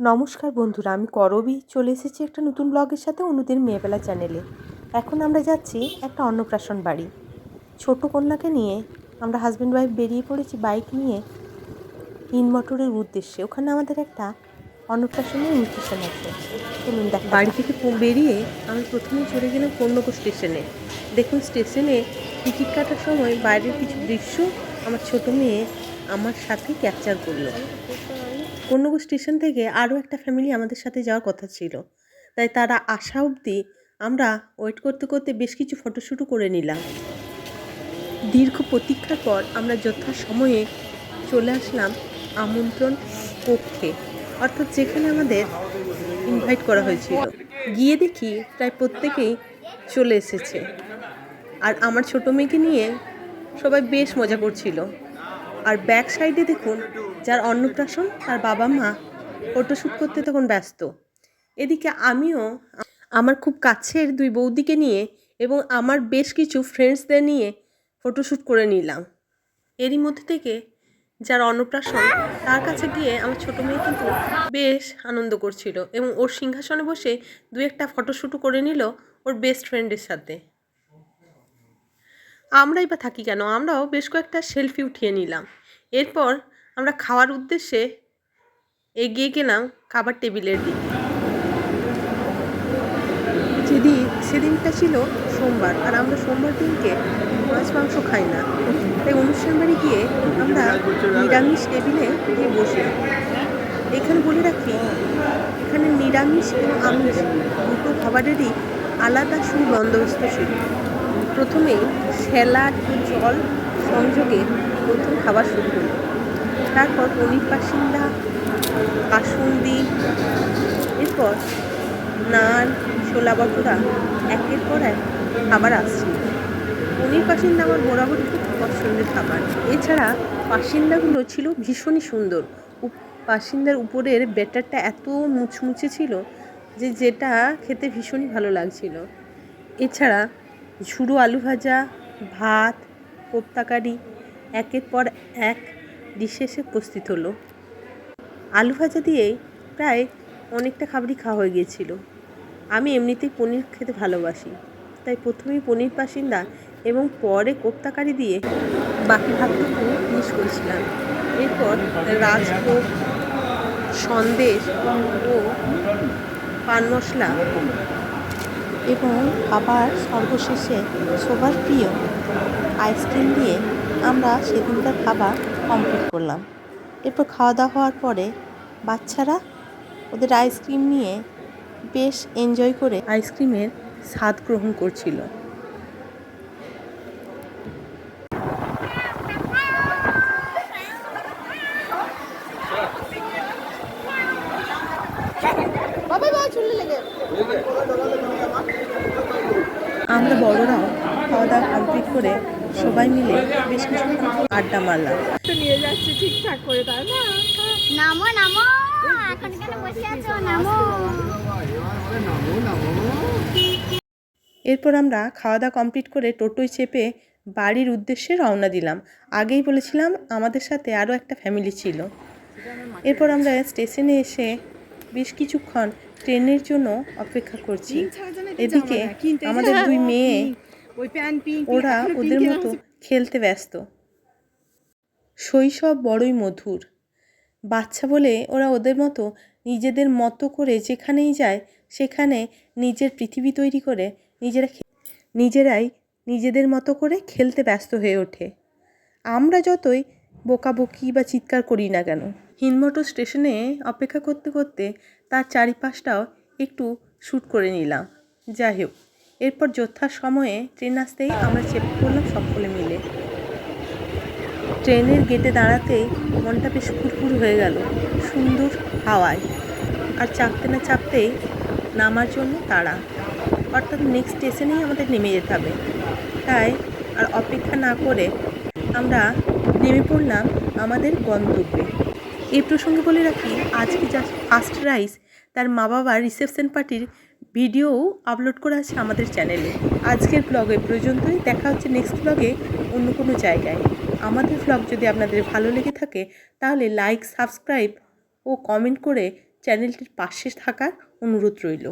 নমস্কার বন্ধুরা, আমি করবি। চলে এসেছি একটা নতুন ব্লগের সাথে অনুদের মেয়েবেলা চ্যানেলে। এখন আমরা যাচ্ছি একটা অন্নপ্রাশন বাড়ি। ছোট কন্যাকে নিয়ে আমরা হাজব্যান্ড ওয়াইফ বেরিয়ে পড়েছি বাইক নিয়ে ইন মোটরের উদ্দেশ্যে। ওখানে আমাদের একটা অন্নপ্রাশনের ইনভিটেশন আছে। চলুন দেখ বাড়ি থেকে বেরিয়ে আমি প্রথমে চলে গেলাম কন্যকো স্টেশনে। দেখুন, স্টেশনে টিকিট কাটার সময় বাইরের কিছু দৃশ্য আমার ছোট মেয়ে আমার সাথে ক্যাপচার করল। কন্যগো স্টেশন থেকে আরও একটা ফ্যামিলি আমাদের সাথে যাওয়ার কথা ছিল। তাই তারা আসা অবধি আমরা ওয়েট করতে করতে বেশ কিছু ফটোশ্যুটও করে নিলাম। দীর্ঘ প্রতীক্ষার পর আমরা যথা সময়ে চলে আসলাম আমন্ত্রণ কক্ষে, অর্থাৎ যেখানে আমাদের ইনভাইট করা হয়েছিল। গিয়ে দেখি প্রায় প্রত্যেকেই চলে এসেছে। আর আমার ছোট মেয়েকে নিয়ে সবাই বেশ মজা করছিল। আর ব্যাক সাইডে দেখুন, যার অন্নপ্রাশন তার বাবা মা ফটোশ্যুট করতে তখন ব্যস্ত। এদিকে আমিও আমার খুব কাছের দুই বৌদিকে নিয়ে এবং আমার বেশ কিছু ফ্রেন্ডসদের নিয়ে ফটোশ্যুট করে নিলাম। এরই মধ্যে থেকে যার অন্নপ্রাশন তার কাছে গিয়ে আমার ছোটো মেয়ে কিন্তু বেশ আনন্দ করছিল এবং ওর সিংহাসনে বসে দু একটা ফটোশ্যুটও করে নিল ওর বেস্ট ফ্রেন্ডের সাথে। আমরাই বা থাকি কেন? আমরাও বেশ কয়েকটা সেলফি উঠিয়ে নিলাম। এরপর আমরা খাওয়ার উদ্দেশ্যে এগিয়ে গেলাম খাবার টেবিলের দিকে। যেদিন সেদিনটা ছিল সোমবার, আর আমরা সোমবার দিনকে মাছ, মাংস খাই না। তাই অনুষ্ঠান বাড়ি গিয়ে আমরা নিরামিষ টেবিলে গিয়ে বসলাম। এখানে বলে রাখি, এখানে নিরামিষ এবং আমিষ দুটো খাবারেরই আলাদা সুবন্দোবস্ত ছিল। প্রথমে স্যালাড জল সংযোগে প্রথম খাবার শুরু হলো তারপর পনির পাসিন্দা কাসুন্দি এরপর নান, ছোলা বটুরা একের পর এক খাবার আসছে পনির পাসিন্দা আমার বরাবরই খুব পছন্দের খাবার। এছাড়া পাসিন্দাগুলো ছিল ভীষণই সুন্দর। পাসিন্দার উপরের ব্যাটারটা এত মুচমুচে ছিল যে যেটা খেতে ভীষণই ভালো লাগছিল। এছাড়া ঝুড়ো আলু ভাজা, ভাত, কোপ্তাকারি, একের পর এক ডিশে এসে উপস্থিত হলো। আলু ভাজা দিয়েই প্রায় অনেকটা খাবারই খাওয়া হয়ে গিয়েছিল। আমি এমনিতেই পনির খেতে ভালোবাসি, তাই প্রথমেই পনির পাসিন্দা এবং পরে কোপ্তাকারি দিয়ে বাকি ভাতটুকু মিস করেছিলাম। এরপর রাজভোগ, সন্দেশ ও পান মশলা এবং আবার সর্বশেষে সবার প্রিয় আইসক্রিম দিয়ে আমরা সেদিনকার খাবার কমপ্লিট করলাম। এরপর খাওয়া দাওয়া হওয়ার পরে বাচ্চারা ওদের আইসক্রিম নিয়ে বেশ এনজয় করে আইসক্রিমের স্বাদ গ্রহণ করছিল। আমরা বড়রাও খাওয়া দাওয়া কমপ্লিট করে সবাই মিলে বেশ কিছু আড্ডা মারলাম। নামো নামো এখন কেন বসে আছো নামো। এরপর আমরা খাওয়া দাওয়া কমপ্লিট করে টোটোয় চেপে বাড়ির উদ্দেশ্যে রওনা দিলাম। আগেই বলেছিলাম আমাদের সাথে আরও একটা ফ্যামিলি ছিল। এরপর আমরা স্টেশনে এসে বেশ কিছুক্ষণ ট্রেনের জন্য অপেক্ষা করছি। এদিকে আমাদের দুই মেয়ে ওই প্যান্ট পিঙ্ক ওরা ওদের মতো খেলতে ব্যস্ত। শৈশব বড়ই মধুর। বাচ্চা বলে ওরা ওদের মতো নিজেদের মতো করে যেখানেই যায় সেখানে নিজের পৃথিবী তৈরি করে নিজেরা নিজেরাই নিজেদের মতো করে খেলতে ব্যস্ত হয়ে ওঠে। আমরা যতই বকাবকি বা চিৎকার করি না কেন? হিনমটো স্টেশনে অপেক্ষা করতে করতে তার চারিপাশটাও একটু শ্যুট করে নিলাম। যাই হোক, এরপর যথা সময়ে ট্রেন আসতেই আমরা চেপে পড়লাম সকলে মিলে। ট্রেনের গেটে দাঁড়াতেই মনটা বেশ ফুরফুর হয়ে গেল, সুন্দর হাওয়ায়। আর চাপতে না চাপতেই নামার জন্য তাড়া। অর্থাৎ নেক্সট স্টেশনেই আমাদের নেমে যেতে হবে। তাই আর অপেক্ষা না করে আমরা নেমে পড়লাম আমাদের গন্তব্যে। এই প্রসঙ্গে বলে রাখি, আজকে ফার্স্ট রাইস তার মা বাবার রিসেপশন পার্টির ভিডিও আপলোড করা আছে আমাদের চ্যানেলে আজকের ব্লগে পর্যন্তই। দেখা হচ্ছে নেক্সট ব্লগে অন্য কোনো জায়গায়। আমাদের ব্লগ যদি আপনাদের ভালো লেগে থাকে, তাহলে লাইক সাবস্ক্রাইব ও কমেন্ট করে চ্যানেলটির পাশে থাকার অনুরোধ রইল।